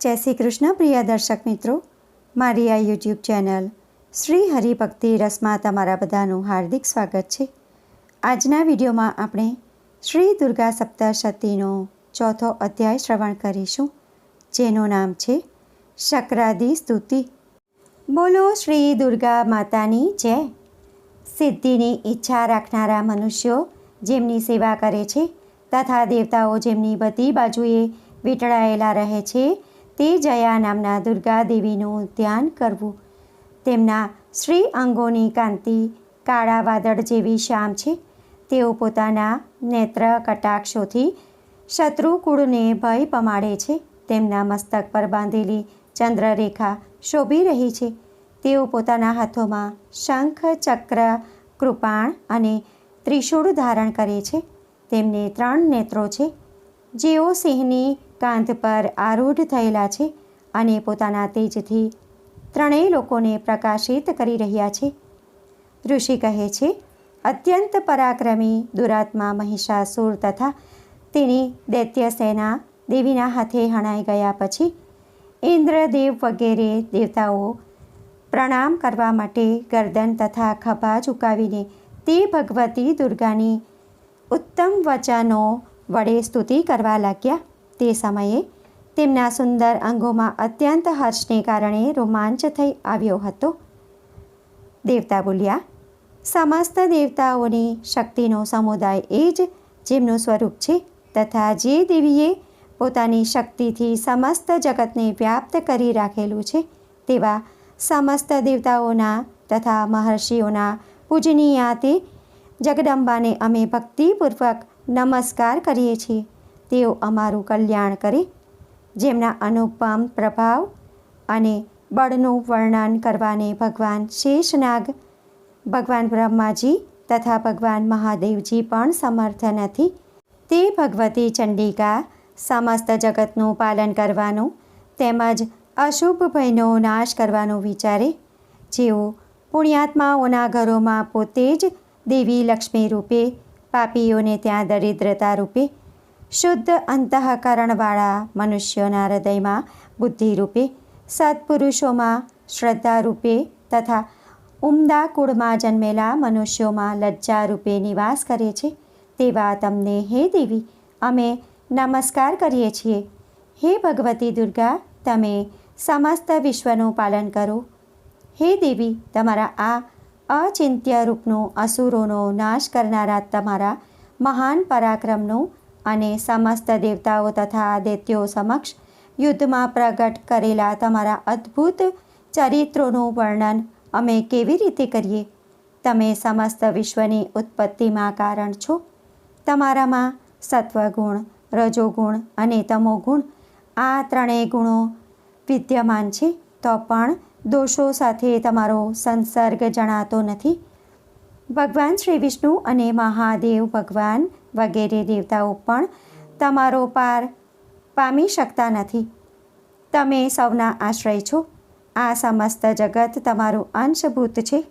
જય શ્રી કૃષ્ણ, પ્રિય દર્શક મિત્રો. મારી આ યુટ્યુબ ચેનલ શ્રી હરિભક્તિ રસમાં તમારા બધાનું હાર્દિક સ્વાગત છે. આજના વિડીયોમાં આપણે શ્રી દુર્ગા સપ્તશતીનો ચોથો અધ્યાય શ્રવણ કરીશું, જેનું નામ છે શક્રાદી સ્તુતિ. બોલો શ્રી દુર્ગા માતાની જય. સિદ્ધિની ઈચ્છા રાખનારા મનુષ્યો જેમની સેવા કરે છે તથા દેવતાઓ જેમની બધી બાજુએ વીંટળાયેલા રહે છે તે જયા નામના દુર્ગા દેવીનું ધ્યાન કરવું. તેમના શ્રી અંગોની કાંતિ કાળા વાદળ જેવી શ્યામ છે. તેઓ પોતાના નેત્ર કટાક્ષોથી શત્રુકુળને ભય પમાડે છે. તેમના મસ્તક પર બાંધેલી ચંદ્રરેખા શોભી રહી છે. તેઓ પોતાના હાથોમાં શંખ, ચક્ર, કૃપાણ અને ત્રિશૂળ ધારણ કરે છે. તેમને ત્રણ નેત્રો છે. જેઓ સિંહની કાંધ પર આરૂઢ થયેલા છે અને પોતાના તેજથી ત્રણેય લોકોને પ્રકાશિત કરી રહ્યા છે. ઋષિ કહે છે, અત્યંત પરાક્રમી દુરાત્મા મહિષાસુર તથા તેની દૈત્ય સેના દેવીના હાથે હણાઈ ગયા પછી ઇન્દ્રદેવ વગેરે દેવતાઓ પ્રણામ કરવા માટે ગરદન તથા ખભા ઝુકાવીને તે ભગવતી દુર્ગાની ઉત્તમ વચનો વડે સ્તુતિ કરવા લાગ્યા. તે સમયે તેમના સુંદર અંગોમાં અત્યંત હર્ષને કારણે રોમાંચ થઈ આવ્યો હતો. દેવતા બોલ્યા, સમસ્ત દેવતાઓની શક્તિનો સમુદાય એ જ જેમનું સ્વરૂપ છે તથા જે દેવીએ પોતાની શક્તિથી સમસ્ત જગતને વ્યાપ્ત કરી રાખેલું છે તેવા સમસ્ત દેવતાઓના તથા મહર્ષિઓના પૂજનીયા તે જગદંબાને અમે ભક્તિપૂર્વક નમસ્કાર કરીએ છીએ. તેઓ અમારું કલ્યાણ કરે, જેમના અનુપમ પ્રભાવ અને બળનું વર્ણન કરવાને ભગવાન શેષનાગ, ભગવાન બ્રહ્માજી તથા ભગવાન મહાદેવજી પણ સમર્થ નથી. તે ભગવતી ચંડિકા સમસ્ત જગતનું પાલન કરવાનું તેમજ અશુભ ભયનો નાશ કરવાનું વિચારે. જેઓ પુણ્યાત્માઓના ઘરોમાં પોતે જ દેવી લક્ષ્મી રૂપે, પાપીઓને ત્યાં દરિદ્રતા રૂપે શુદ્ધ અંતઃકરણવાળા મનુષ્યોના હૃદયમાં બુદ્ધિરૂપે સત્પુરુષોમાં શ્રદ્ધા રૂપે તથા ઉમદા કુળમાં જન્મેલા મનુષ્યોમાં લજ્જા રૂપે નિવાસ કરે છે તેવા તમને હે દેવી અમે નમસ્કાર કરીએ છીએ હે ભગવતી દુર્ગા તમે સમસ્ત વિશ્વનું પાલન કરો હે દેવી તમારા આ અચિંત્ય રૂપનું અસુરોનો નાશ કરનારા તમારા મહાન પરાક્રમનું અને સમસ્ત દેવતાઓ તથા દૈત્યો સમક્ષ યુદ્ધમાં પ્રગટ કરેલા તમારા અદ્ભુત ચરિત્રોનું વર્ણન અમે કેવી રીતે કરીએ? તમે સમસ્ત વિશ્વની ઉત્પત્તિમાં કારણ છો. તમારામાં સત્વગુણ, રજોગુણ અને તમોગુણ આ ત્રણેય ગુણો વિદ્યમાન છે, તો પણ દોષો સાથે તમારો સંસર્ગ જણાતો નથી. ભગવાન શ્રી વિષ્ણુ અને મહાદેવ ભગવાન વગેરે દેવતાઓ પણ તમારો પાર પામી શકતા નથી. તમે સૌના આશ્રય છો. આ સમસ્ત જગત તમારું અંશભૂત છે.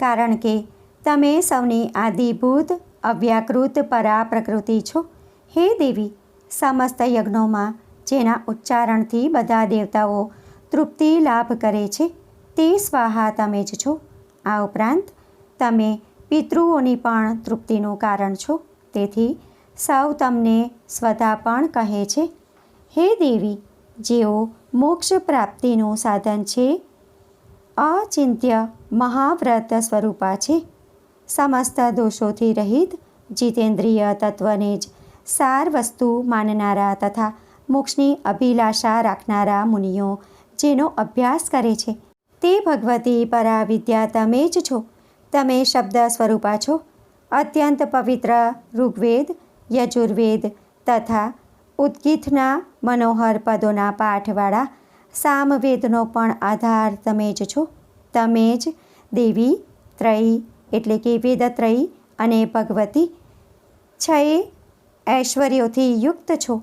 કારણ કે તમે સૌની આદિભૂત, અવ્યાકૃત પરા પ્રકૃતિ છો. હે દેવી, સમસ્ત યજ્ઞોમાં જેના ઉચ્ચારણથી બધા દેવતાઓ તૃપ્તિ લાભ કરે છે, તે સ્વાહા તમે જ છો. આ ઉપરાંત તમે પિતૃઓની પણ તૃપ્તિનું કારણ છો. તેથી સૌ તમને સ્વતા પણ કહે છે. હે દેવી, જેઓ મોક્ષ પ્રાપ્તિનું સાધન છે, અચિંત્ય મહાવ્રત સ્વરૂપા છે. સમસ્ત દોષોથી રહિત જીતેન્દ્રિય તત્વને જ સાર વસ્તુ માનનારા તથા મોક્ષની અભિલાષા રાખનારા મુનિઓ જેનો અભ્યાસ કરે છે. તે ભગવતી પરાવિદ્યા તમે જ છો. તમે શબ્દ સ્વરૂપા છો. અત્યંત પવિત્ર ઋગ્વેદ, યજુર્વેદ તથા ઉદ્ગીતના મનોહર પદોના પાઠવાળા સામવેદનો પણ આધાર. તમે જ છો. તમે જ દેવી, ત્રયી એટલે કે વેદત્રયી અને ભગવતી છએ ઐશ્વર્યોથી યુક્ત છો.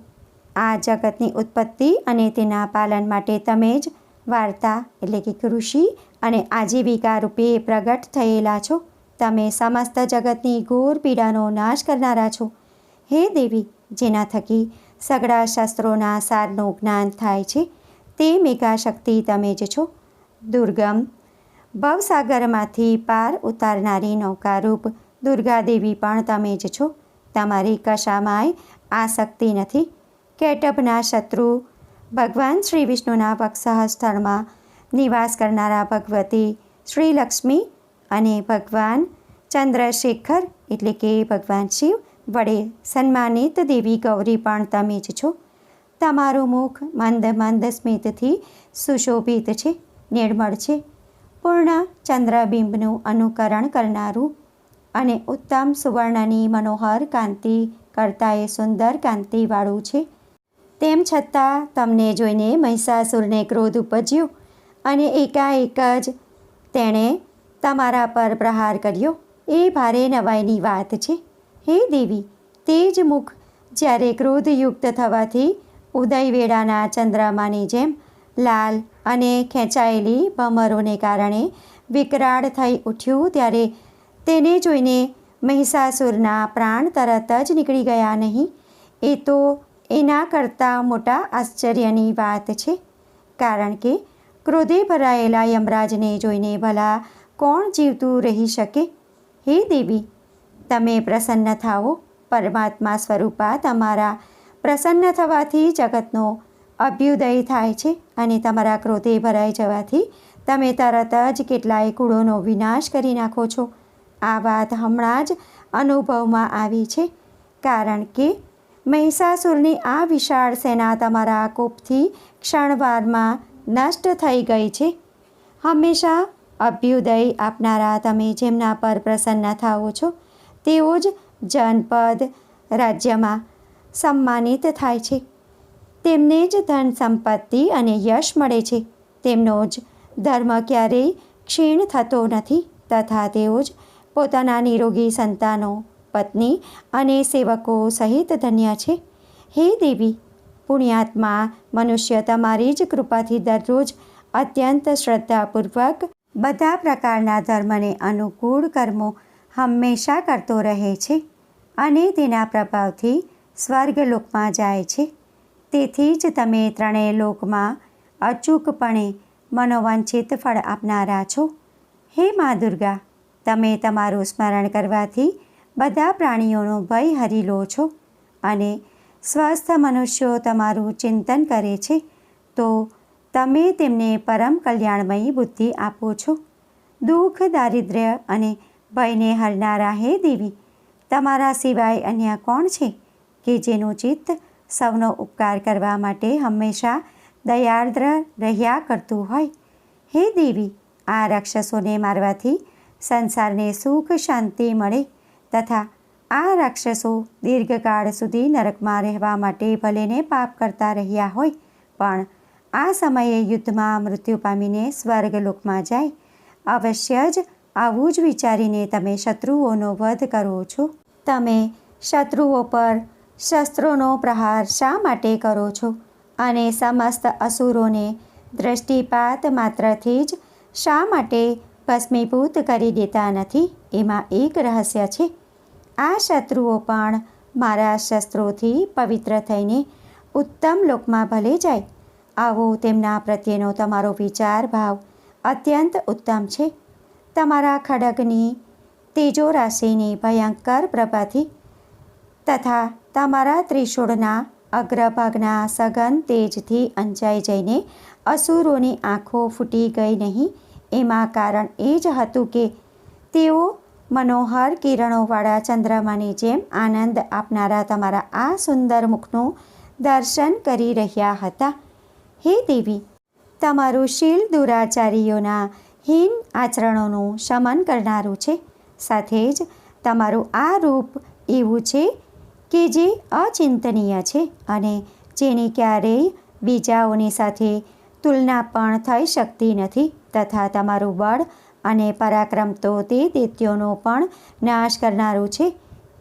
આ જગતની ઉત્પત્તિ અને તેના પાલન માટે તમે જ વાર્તા એટલે કે કૃષિ અને આજીવિકા રૂપે પ્રગટ થયેલા છો. તમે સમસ્ત જગતની ઘોર પીડાનો નાશ કરનારા છો. હે દેવી, જેના થકી સગળા શાસ્ત્રોના સારનું જ્ઞાન થાય છે, તે મેઘા શક્તિ તમે જ છો. દુર્ગમ, ભવસાગરમાંથી પાર ઉતારનારી નૌકારૂપ દુર્ગાદેવી પણ તમે જ છો. તમારી કશામાંય આસક્તિ નથી. કેટપના શત્રુ, ભગવાન શ્રી વિષ્ણુના વક્ષસ્થળમાં નિવાસ કરનારા ભગવતી શ્રી લક્ષ્મી અને ભગવાન ચંદ્રશેખર એટલે કે ભગવાન શિવ વડે સન્માનિત દેવી ગૌરી પણ તમે જ છો. તમારું મુખ મંદ મંદ સ્મિતથી સુશોભિત છે, નિર્મળ છે. પૂર્ણ ચંદ્રબિંબનું અનુકરણ કરનારું અને ઉત્તમ સુવર્ણની મનોહર કાંતિ કરતાં એ સુંદર કાંતિવાળું છે. તેમ છતાં તમને જોઈને મહિષાસુરને ક્રોધ ઉપજ્યો અને એકાએક જ તેણે તમારા પર પ્રહાર કર્યો? એ ભારે નવાઈની વાત છે. હે દેવી તે જ મુખ, જ્યારે ક્રોધયુક્ત થવાથી ઉદયવેળાના ચંદ્રમાની જેમ લાલ અને ખેંચાયેલી ભમરોને કારણે વિકરાળ થઈ ઉઠ્યું, ત્યારે તેને જોઈને મહિષાસુરના પ્રાણ તરત જ નીકળી ગયા નહીં. એ તો એના કરતાં મોટા આશ્ચર્યની વાત છે, કારણ કે ક્રોધે ભરાયેલા યમરાજને જોઈને ભલા કોણ જીવતું રહી શકે? હે દેવી, તમે પ્રસન્ન થાઓ. પરમાત્મા સ્વરૂપા તમારા પ્રસન્ન થવાથી જગતનો અભ્યુદય થાય છે અને તમારા ક્રોધે ભરાઈ જવાથી તમે તરત જ કેટલાય કુળોનો વિનાશ કરી નાખો છો. આ વાત હમણાં જ અનુભવમાં આવી છે, કારણ કે મહિષાસુરની આ વિશાળ સેના તમારા કોપથી ક્ષણવારમાં નષ્ટ થઈ ગઈ છે. હંમેશા અભ્યુદય આપનારા તમે જેમના પર પ્રસન્ન થાઓ છો, તેઓ જ જનપદ રાજ્યમાં સન્માનિત થાય છે. તેમને જ ધન સંપત્તિ અને યશ મળે છે. તેમનો જ ધર્મ ક્યારેય ક્ષીણ થતો નથી તથા તેઓ જ પોતાના નિરોગી સંતાનો, પત્ની અને સેવકો સહિત ધન્ય છે. હે દેવી, પુણ્યાત્મા, મનુષ્ય તમારી જ કૃપાથી દરરોજ અત્યંત શ્રદ્ધાપૂર્વક બધા પ્રકારના ધર્મને અનુકૂળ કર્મો હંમેશા કરતો રહે છે અને તેના પ્રભાવથી સ્વર્ગલોકમાં જાય છે. તેથી જ તમે ત્રણેય લોકમાં અચૂકપણે મનોવાંછિત ફળ આપનારા છો. હે મા દુર્ગા, તમે તમારું સ્મરણ કરવાથી બધા પ્રાણીઓનો ભય હરી લો છો અને સ્વસ્થ મનુષ્યો તમારું ચિંતન કરે છે. તો તમે તેમને પરમ કલ્યાણમયી બુદ્ધિ આપો છો. દુઃખ, દારિદ્ર્ય અને ભયને હરનારા હે દેવી, તમારા સિવાય અન્ય કોણ છે કે જેનું ચિત્ત સૌનો ઉપકાર કરવા માટે હંમેશા દયાર્દ્ર રહ્યા કરતું હોય? હે દેવી, આ રાક્ષસોને મારવાથી સંસારને સુખ, શાંતિ મળે તથા આ રાક્ષસો દીર્ઘકાળ સુધી નરકમાં રહેવા માટે ભલેને પાપ કરતા રહ્યા હોય, પણ આ સમયે યુદ્ધમાં મૃત્યુ પામીને સ્વર્ગલોકમાં જાય. અવશ્ય જ આવું જ વિચારીને તમે શત્રુઓનો વધ કરો છો. તમે શત્રુઓ પર શસ્ત્રોનો પ્રહાર શા માટે કરો છો? અને સમસ્ત અસુરોને દ્રષ્ટિપાત માત્રથી જ શા માટે ભસ્મીભૂત કરી દેતા નથી? એમાં એક રહસ્ય છે. આ શત્રુઓ પણ મારા શસ્ત્રોથી પવિત્ર થઈને ઉત્તમ લોકમાં ભલે જાય. આવો તેમના પ્રત્યેનો તમારો વિચાર ભાવ અત્યંત ઉત્તમ છે. તમારા ખડગની તેજો રાશિની ભયંકર પ્રભાથી તથા તમારા ત્રિશૂળના અગ્રભાગના સઘન તેજથી અંજાઈ જઈને અસુરોની આંખો ફૂટી ગઈ નહીં. એમાં કારણ એ જ હતું કે તેઓ મનોહર કિરણોવાળા ચંદ્રમાની જેમ આનંદ આપનારા તમારા આ સુંદર મુખનું દર્શન કરી રહ્યા હતા. હે દેવી, તમારું શીલ દુરાચારીઓના હીન આચરણોનું શમન કરનારું છે. સાથે જ તમારું આ રૂપ એવું છે કે જે અચિંતનીય છે અને જેની ક્યારેય બીજાઓની સાથે તુલના પણ થઈ શકતી નથી તથા તમારું બળ અને પરાક્રમ તો તે દૈત્યોનો પણ નાશ કરનારું છે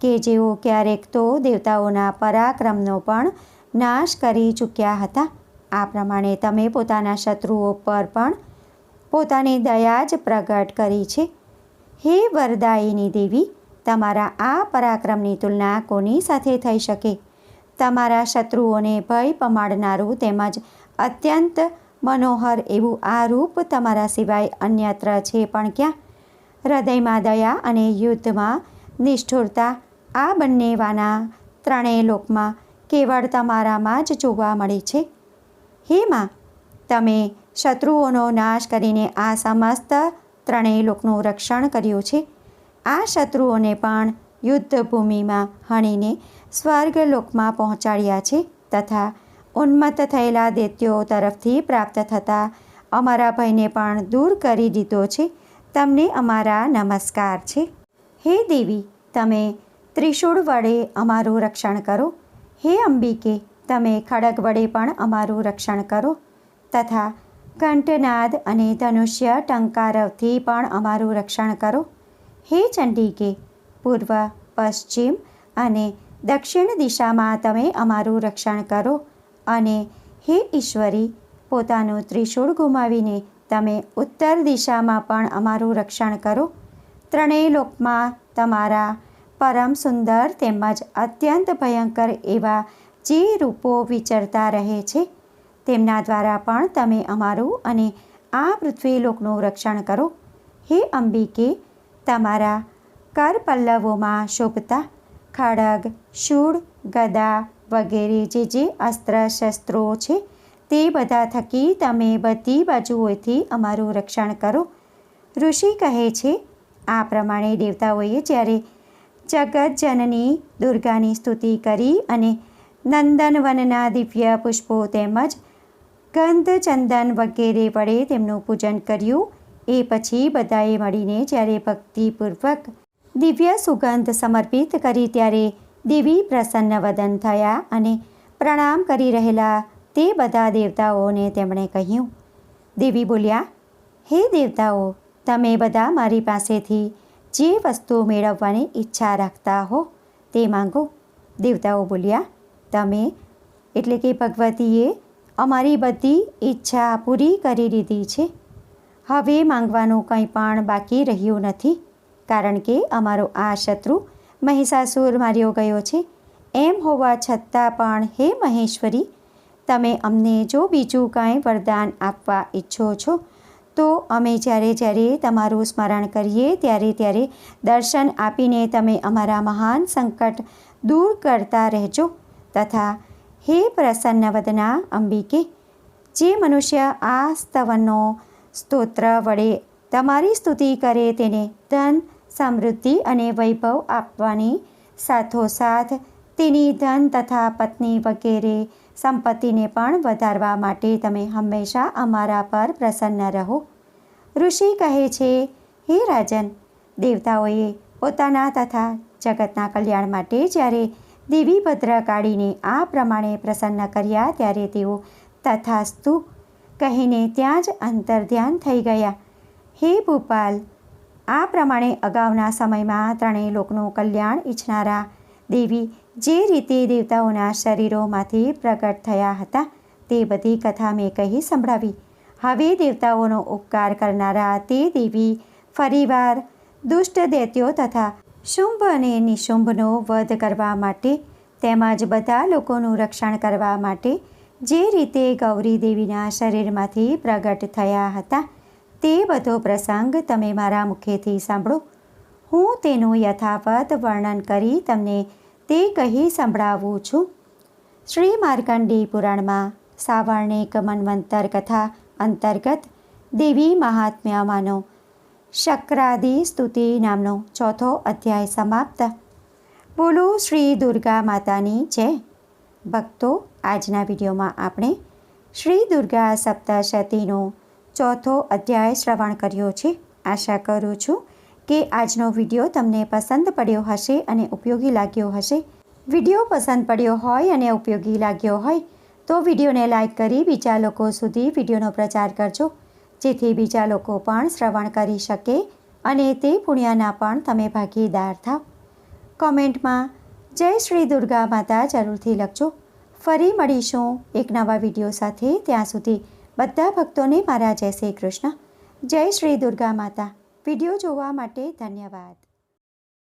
કે જેઓ ક્યારેક તો દેવતાઓના પરાક્રમનો પણ નાશ કરી ચૂક્યા હતા. આ પ્રમાણે તમે પોતાના શત્રુઓ પર પણ પોતાની દયા જ પ્રગટ કરી છે. હે વરદાયિની દેવી, તમારા આ પરાક્રમની તુલના કોની સાથે થઈ શકે? તમારા શત્રુઓને ભય પમાડનારું તેમજ અત્યંત મનોહર એવું આ રૂપ તમારા સિવાય અન્યત્ર છે પણ ક્યાં? હૃદયમાં દયા અને યુદ્ધમાં નિષ્ઠુરતા, આ બંનેવાના ત્રણેય લોકમાં કેવળ તમારામાં જ જોવા મળે છે. હે માં તમે શત્રુઓનો નાશ કરીને આ સમસ્ત ત્રણેય લોકનું રક્ષણ કર્યું છે. આ શત્રુઓને પણ યુદ્ધભૂમિમાં હણીને સ્વર્ગલોકમાં પહોંચાડ્યા છે તથા ઉન્મત્ત થયેલા દૈત્યો તરફથી પ્રાપ્ત થતા અમારા ભયને પણ દૂર કરી દીધો છે. તમને અમારા નમસ્કાર છે. હે દેવી, તમે ત્રિશૂળ વડે અમારું રક્ષણ કરો. હે અંબિકે તમે ખડગ વડે પણ અમારું રક્ષણ કરો, તથા ઘંટનાદ અને ધનુષ્ય ટંકારવથી પણ અમારું રક્ષણ કરો. હે ચંડીકે, પૂર્વ, પશ્ચિમ અને દક્ષિણ દિશામાં તમે અમારું રક્ષણ કરો અને હે ઈશ્વરી, પોતાનું ત્રિશૂળ ગુમાવીને તમે ઉત્તર દિશામાં પણ અમારું રક્ષણ કરો. ત્રણેય લોકમાં તમારા પરમ સુંદર તેમજ અત્યંત ભયંકર એવા જે રૂપો વિચરતા રહે છે, તેમના દ્વારા પણ તમે અમારું અને આ પૃથ્વી લોકનું રક્ષણ કરો. હે અંબિકે, તમારા કર પલ્લવોમાં શોભતા ખડગ, શૂળ, ગદા વગેરે જે જે અસ્ત્ર શસ્ત્રો છે, તે બધા થકી તમે બધી બાજુઓથી અમારું રક્ષણ કરો. ઋષિ કહે છે, આ પ્રમાણે દેવતાઓએ જ્યારે જગતજનની દુર્ગાની સ્તુતિ કરી અને નંદનવનના દિવ્ય પુષ્પો તેમજ ગંધ ચંદન વગેરે વડે તેમનું પૂજન કર્યું. એ પછી બધાએ મળીને જ્યારે ભક્તિપૂર્વક દિવ્ય સુગંધ સમર્પિત કરી ત્યારે દેવી પ્રસન્ન વદન થયા અને પ્રણામ કરી રહેલા તે બધા દેવતાઓને તેમણે કહ્યું, દેવી બોલ્યા, હે દેવતાઓ, તમે બધા મારી પાસેથી જે વસ્તુ મેળવવાની ઈચ્છા રાખતા હો તે માંગો. દેવતાઓ બોલ્યા તમે એટલે કે ભગવતીએ અમારી બધી ઈચ્છા પૂરી કરી દીધી છે. હવે માંગવાનું કંઈ પણ બાકી રહ્યું નથી, કારણ કે અમારો આ શત્રુ મહિષાસુર માર્યો ગયો છે. એમ હોવા છતાં પણ હે મહેશ્વરી, તમે અમને જો બીજું કાંઈ વરદાન આપવા ઈચ્છો છો, તો અમે જ્યારે જ્યારે તમારું સ્મરણ કરીએ ત્યારે ત્યારે દર્શન આપીને તમે અમારા મહાન સંકટ દૂર કરતા રહેજો. તથા હે પ્રસન્નવદના અંબિકે, જે મનુષ્ય આ સ્તવનનો સ્તોત્ર વડે તમારી સ્તુતિ કરે તેને ધન, સમૃદ્ધિ અને વૈભવ આપવાની સાથોસાથ તેની ધન તથા પત્ની વગેરે સંપત્તિને પણ વધારવા માટે તમે હંમેશા અમારા પર પ્રસન્ન રહો. ઋષિ કહે છે, હે રાજન, દેવતાઓએ પોતાના તથા જગતના કલ્યાણ માટે જ્યારે દેવી ભદ્રકાળીને આ પ્રમાણે પ્રસન્ન કર્યા ત્યારે તેઓ તથાસ્તુ કહીને ત્યાં જ અંતર્ધ્યાન થઈ ગયા. હે ભૂપાલ, આ પ્રમાણે અગાઉના સમયમાં ત્રણેય લોકનું કલ્યાણ ઈચ્છનારા દેવી જે રીતે દેવતાઓના શરીરોમાંથી પ્રગટ થયા હતા તે બધી કથા મેં કહી સંભળાવી. હવે દેવતાઓનો ઉપકાર કરનારા તે દેવી ફરીવાર દુષ્ટ દૈત્યો તથા શુંભ અને નિશુંભનો વધ કરવા માટે તેમજ બધા લોકોનું રક્ષણ કરવા માટે જે રીતે ગૌરી દેવીના શરીરમાંથી પ્રગટ થયા હતા તે બધો પ્રસંગ તમે મારા મુખેથી સાંભળો. હું તેનું યથાવત વર્ણન કરી તમને તે કહી સંભળાવું છું. શ્રી માર્કંડી પુરાણમાં સાવર્ણિક મન્વંતર કથા અંતર્ગત દેવી મહાત્મ્યમાંનો શક્રાદિ સ્તુતિ નામનો ચોથો અધ્યાય સમાપ્ત બોલો શ્રી દુર્ગા માતાની જય ભક્તો આજના વિડીયોમાં આપણે શ્રી દુર્ગા સપ્તાશતીનો ચોથો અધ્યાય શ્રવણ કર્યો છે આશા કરું છું કે આજનો વીડિયો તમને પસંદ પડ્યો હશે અને ઉપયોગી લાગ્યો હશે વીડિયો પસંદ પડ્યો હોય અને ઉપયોગી લાગ્યો હોય તો વિડીયોને લાઇક કરી બીજા લોકો સુધી વિડીયોનો પ્રચાર કરજો જેથી બીજા લોકો પણ શ્રવણ કરી શકે અને તે પુણ્યના પણ તમે ભાગીદાર થાવ. કોમેન્ટમાં, જય શ્રી દુર્ગા માતા, જરૂરથી લખજો. ફરી મળીશું એક નવા વીડિયો સાથે. ત્યાં સુધી બધા ભક્તોને મારા જય શ્રી કૃષ્ણ. જય શ્રી દુર્ગા માતા. વીડિયો જોવા માટે ધન્યવાદ.